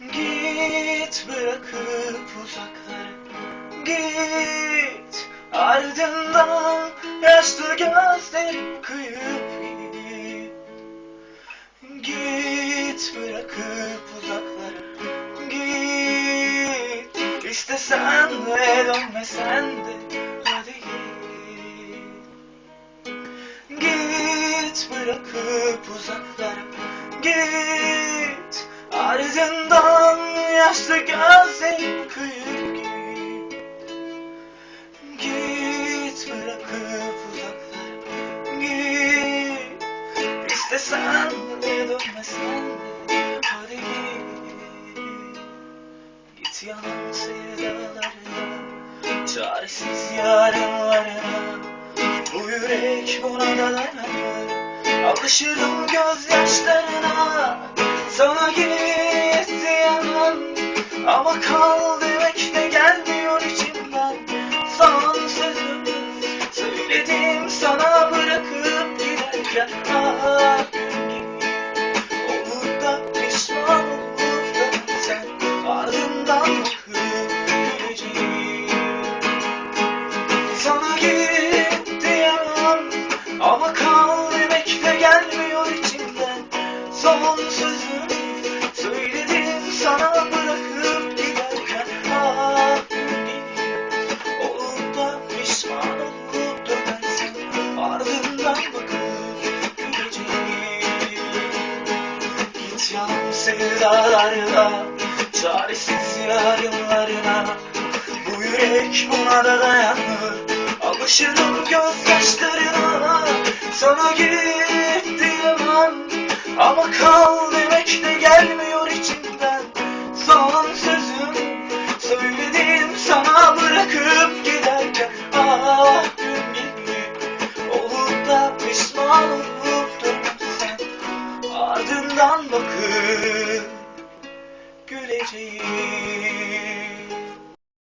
Git bırakıp uzaklara. Git. Ardından yaşlı gözlerim kıyıp git Git bırakıp uzaklara. Git. İstesen de dönmesen de. Hadi git. Git bırakıp uzaklara. Git ardından yaşlı gözlerim kıyıp git. Git bırakıp uzaklara Git. İstesen de dönmesen de hadi git. Git yalan sevdalarına Çaresiz yarınlarına Bu yürek buna da dayanır. Alışırım gözyaşlarına. Sana diyemem Ama kal demek de gelmiyor içimden. Son sözüm Söyledim sana bırakıp giderken Ah Olur da pişman olur da sen Ardından Git yalan sevdalarına Çaresiz yarınlarına Bu yürek buna da dayanır Alışırım gözyaşlarına. Sana git diyemem Ama kal demek de gelmiyor to you.